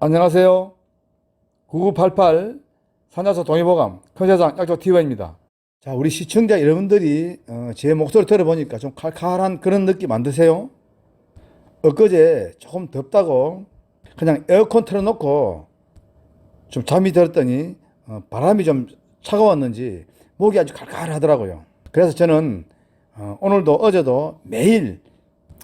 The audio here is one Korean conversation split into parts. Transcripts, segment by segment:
안녕하세요. 9988 산자서 동의보감 큰세상 약초 TV입니다. 자, 우리 시청자 여러분들이 어, 제 목소리 들어보니까 좀 칼칼한 그런 느낌 안 드세요? 엊그제 조금 덥다고 그냥 에어컨 틀어놓고 좀 잠이 들었더니 어, 바람이 좀 차가웠는지 목이 아주 칼칼하더라고요. 그래서 저는 어, 오늘도 어제도 매일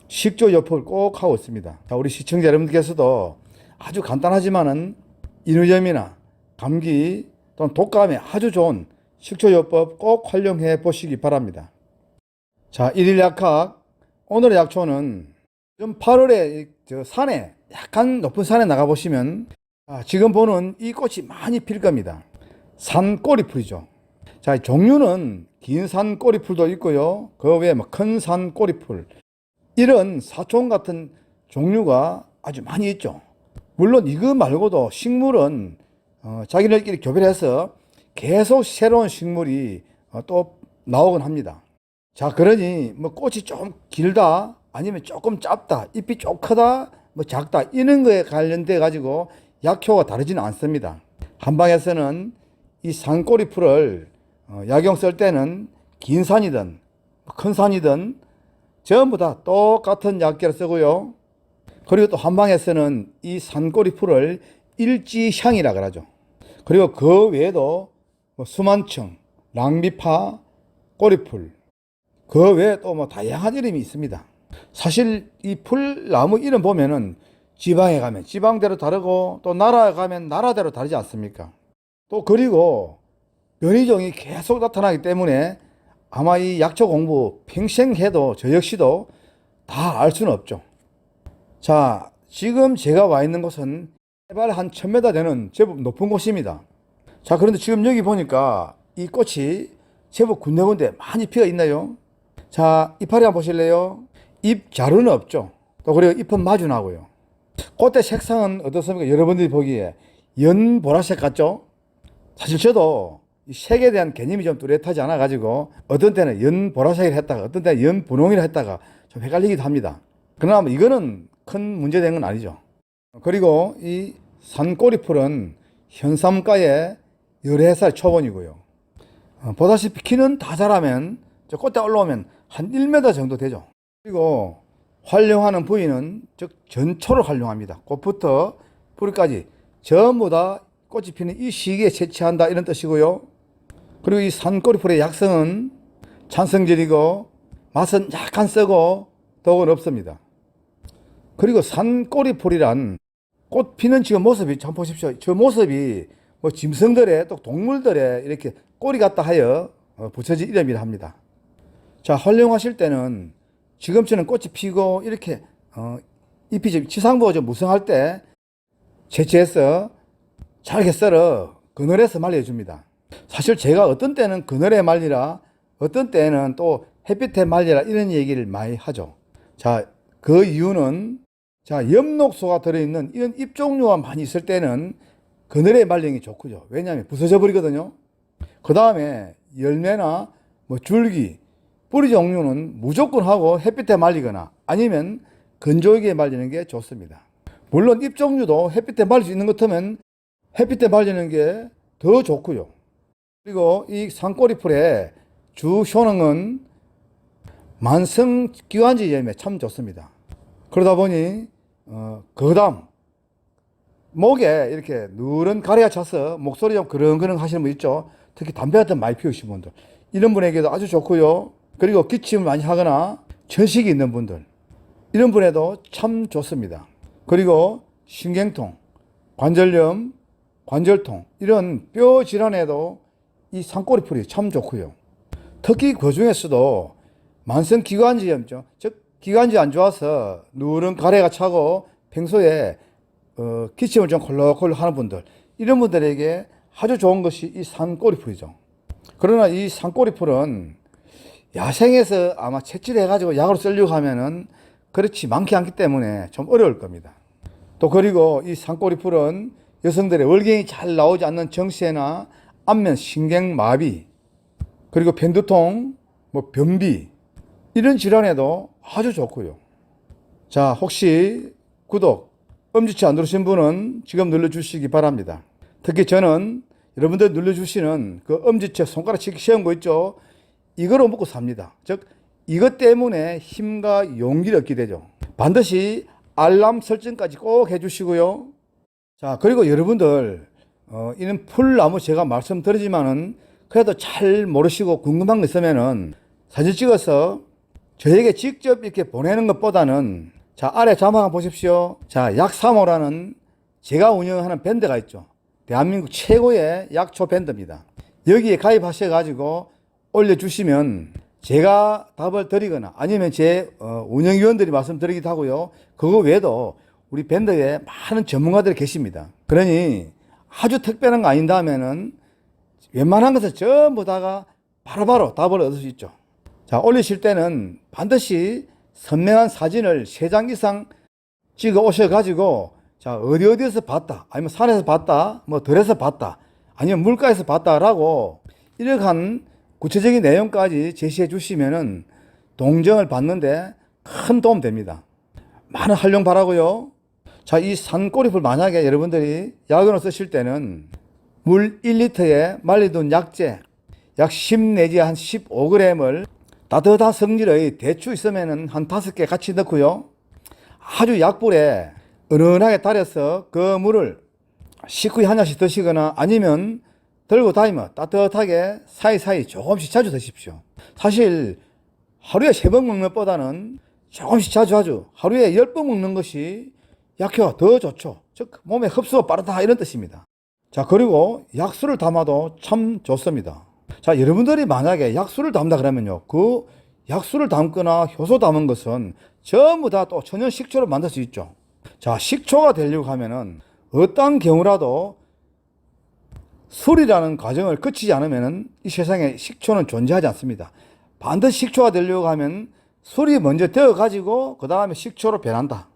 식조 요법을 꼭 하고 있습니다. 자, 우리 시청자 여러분께서도 아주 간단하지만은 인후염이나 감기 또는 독감에 아주 좋은 식조 요법 꼭 활용해 보시기 바랍니다. 자, 일일 약학 오늘의 약초는 좀 8월에 저 산에 약간 높은 산에 나가 보시면 아, 지금 보는 이 꽃이 많이 필 겁니다. 산꼬리풀이죠. 자, 종류는 긴 산꼬리풀도 있고요. 그 외에 뭐 큰 산꼬리풀 이런 사촌 같은 종류가 아주 많이 있죠. 물론 이거 말고도 식물은 어, 자기들끼리 교배해서 계속 새로운 식물이 어, 또 나오곤 합니다. 자, 그러니 뭐 꽃이 좀 길다 아니면 조금 짧다, 잎이 좀 크다, 뭐 작다 이런 거에 관련돼 가지고 약효가 다르지는 않습니다. 한방에서는 이 산꼬리 풀을 어, 약용 쓸 때는 긴 산이든 큰 산이든 전부 다 똑같은 약계를 쓰고요. 그리고 또 한방에서는 이 산꼬리 풀을 일지향이라 그러죠. 그리고 그 외에도 뭐 수만청, 랑비파, 꼬리풀, 그 외에 또 뭐 다양한 이름이 있습니다. 사실 이 풀나무 이름 보면은 지방에 가면 지방대로 다르고 또 나라에 가면 나라대로 다르지 않습니까? 또 그리고 변이종이 계속 나타나기 때문에 아마 이 약초 공부 평생 해도 저 역시도 다 알 수는 없죠. 자, 지금 제가 와 있는 곳은 해발 한 1000m 되는 제법 높은 곳입니다. 자, 그런데 지금 여기 보니까 이 꽃이 제법 군데군데 많이 피어 있나요? 자, 이파리 한번 보실래요? 잎 자루는 없죠. 또 그리고 잎은 마주 나고요. 꽃의 색상은 어떻습니까? 여러분들이 보기에 연 보라색 같죠? 사실 저도 이 색에 대한 개념이 좀 뚜렷하지 않아 가지고 어떤 때는 연 보라색을 했다가 어떤 때는 연 분홍이라 했다가 좀 헷갈리기도 합니다. 그러나 뭐 이거는 큰 문제된 건 아니죠. 그리고 이 산꼬리풀은 현삼가의 11살 초본이고요. 어, 보다시피 키는 다 자라면 저 꽃대 올라오면 한 1m 정도 되죠. 그리고 활용하는 부위는 즉 전초를 활용합니다. 꽃부터 뿌리까지 전부 다 꽃이 피는 이 시기에 채취한다 이런 뜻이고요. 그리고 이 산꼬리풀의 약성은 찬성질이고 맛은 약간 쓰고 독은 없습니다. 그리고 산꼬리풀이란 꽃 피는 지금 모습이 참 보십시오. 저 모습이 뭐 짐승들의 또 동물들의 이렇게 꼬리 같다 하여 어, 붙여진 이름이라 합니다. 자, 활용하실 때는 지금처럼 꽃이 피고 이렇게 어, 잎이 좀 치상부가 좀 무성할 때 채취해서 잘게 썰어 그늘에서 말려줍니다. 사실 제가 어떤 때는 그늘에 말리라, 어떤 때는 또 햇빛에 말리라 이런 얘기를 많이 하죠. 자, 그 이유는 자, 엽록소가 들어있는 이런 잎 종류가 많이 있을 때는 그늘에 말리는 게 좋고요. 왜냐하면 부서져 버리거든요. 그 다음에 열매나 뭐 줄기, 뿌리 종류는 무조건 하고 햇빛에 말리거나 아니면 건조기에 말리는 게 좋습니다. 물론 잎 종류도 햇빛에 말릴 수 있는 것 같으면 햇빛에 말리는 게 더 좋고요. 그리고 이 산꼬리 풀의 주 효능은 만성 기관지염에 참 좋습니다. 그러다 보니 어, 거담 목에 이렇게 누런 가래가 차서 목소리 좀 그렁그렁 하시는 분 있죠. 특히 담배 같은 거 많이 피우신 분들 이런 분에게도 아주 좋고요. 그리고 기침을 많이 하거나 천식이 있는 분들 이런 분에도 참 좋습니다. 그리고 신경통, 관절염, 관절통 이런 뼈 질환에도 이 산꼬리 풀이 참 좋고요. 특히 그 중에서도 만성 기관지염죠. 즉 기관지 안 좋아서 누런 가래가 차고 평소에 어, 기침을 좀 콜록콜록 하는 분들 이런 분들에게 아주 좋은 것이 이 산꼬리풀이죠. 그러나 이 산꼬리풀은 야생에서 아마 채취를 해가지고 약으로 쓰려고 하면은 그렇지 많지 않기 때문에 좀 어려울 겁니다. 또 그리고 이 산꼬리풀은 여성들의 월경이 잘 나오지 않는 정세나 안면 신경마비 그리고 편두통, 뭐 변비 이런 질환에도 아주 좋고요. 자, 혹시 구독, 엄지치 안 누르신 분은 지금 눌러주시기 바랍니다. 특히 저는 여러분들 눌러주시는 그 엄지체 손가락 치기 쉬운 거 있죠? 이거로 먹고 삽니다. 즉, 이것 때문에 힘과 용기를 얻게 되죠. 반드시 알람 설정까지 꼭 해주시고요. 자, 그리고 여러분들, 어, 이는 풀나무 제가 말씀드리지만은 그래도 잘 모르시고 궁금한 거 있으면은 사진 찍어서 저에게 직접 이렇게 보내는 것보다는 자, 아래 자막 보십시오. 자, 약3호라는 제가 운영하는 밴드가 있죠. 대한민국 최고의 약초 밴드입니다. 여기에 가입하셔가지고 올려주시면 제가 답을 드리거나 아니면 제 어, 운영위원들이 말씀드리기도 하고요. 그거 외에도 우리 밴드에 많은 전문가들이 계십니다. 그러니 아주 특별한 거 아닌다 하면은 웬만한 것은 전부 다가 바로바로 답을 얻을 수 있죠. 자, 올리실 때는 반드시 선명한 사진을 세장 이상 찍어 오셔가지고, 자, 어디 어디에서 봤다, 아니면 산에서 봤다, 뭐 들에서 봤다, 아니면 물가에서 봤다라고 이러한 구체적인 내용까지 제시해 주시면은 동정을 받는데 큰 도움 됩니다. 많은 활용 바라고요. 자, 이 산꼬리풀 만약에 여러분들이 약으로 쓰실 때는 물 1리터에 말려둔 약재 약 10 내지 한 15g을 따뜻한 성질의 대추 있으면은 한 5개 같이 넣고요. 아주 약불에 은은하게 달여서 그 물을 식후에 한 잔씩 드시거나 아니면 들고 다니면 따뜻하게 사이사이 조금씩 자주 드십시오. 사실 하루에 세 번 먹는 것보다는 조금씩 자주 자주 하루에 열 번 먹는 것이 약효가 더 좋죠. 즉 몸에 흡수가 빠르다 이런 뜻입니다. 자 그리고 약수를 담아도 참 좋습니다. 자 여러분들이 만약에 약수를 담다 그러면요 그 약수를 담거나 효소 담은 것은 전부 다 또 천연 식초로 만들 수 있죠. 자 식초가 되려고 하면은 어떤 경우라도 술이라는 과정을 거치지 않으면은 이 세상에 식초는 존재하지 않습니다. 반드시 식초가 되려고 하면 술이 먼저 되어 가지고 그 다음에 식초로 변한다.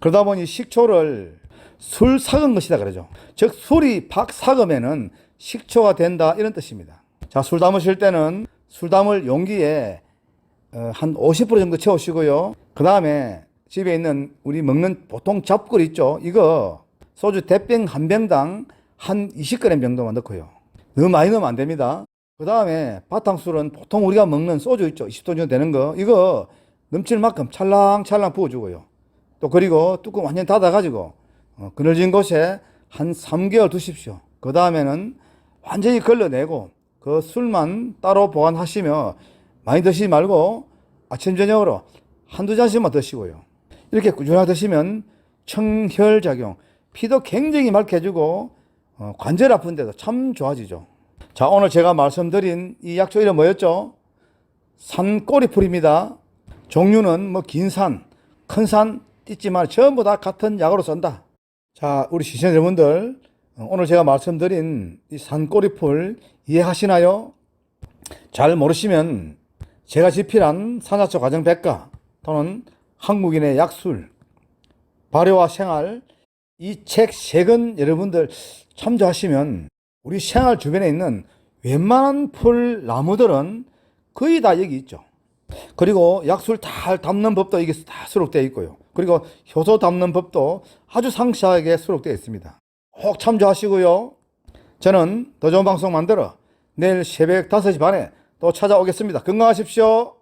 그러다 보니 식초를 술 삭은 것이다 그러죠. 즉 술이 팍 삭으면은 식초가 된다 이런 뜻입니다. 자, 술 담으실 때는 술 담을 용기에 어, 한50% 정도 채우시고요. 그 다음에 집에 있는 우리 먹는 보통 잡꿀 있죠. 이거 소주 대병 한 병당 한 20g 정도만 넣고요. 너무 많이 넣으면 안 됩니다. 그 다음에 바탕술은 보통 우리가 먹는 소주 있죠. 20도 정도 되는 거. 이거 넘칠 만큼 찰랑찰랑 부어주고요. 또 그리고 뚜껑 완전 닫아가지고 어, 그늘진 곳에 한 3개월 두십시오. 그 다음에는 완전히 걸러내고 그 술만 따로 보관하시며 많이 드시지 말고 아침 저녁으로 한두 잔씩만 드시고요. 이렇게 꾸준하게 드시면 청혈작용, 피도 굉장히 맑게 해주고 어, 관절 아픈 데도 참 좋아지죠. 자, 오늘 제가 말씀드린 이 약초 이름 뭐였죠? 산꼬리풀입니다. 종류는 뭐 긴 산, 큰산 있지만 전부 다 같은 약으로 쓴다. 자, 우리 시청자 여러분들, 어, 오늘 제가 말씀드린 이 산꼬리풀 이해하시나요? 잘 모르시면 제가 집필한 산야초 과정 백과 또는 한국인의 약술, 발효와 생활 이 책 세 권 여러분들 참조하시면 우리 생활 주변에 있는 웬만한 풀 나무들은 거의 다 여기 있죠. 그리고 약술 잘 담는 법도 이게 다 수록되어 있고요. 그리고 효소 담는 법도 아주 상세하게 수록되어 있습니다. 꼭 참조하시고요. 저는 더 좋은 방송 만들어 내일 새벽 5시 반에 또 찾아오겠습니다. 건강하십시오.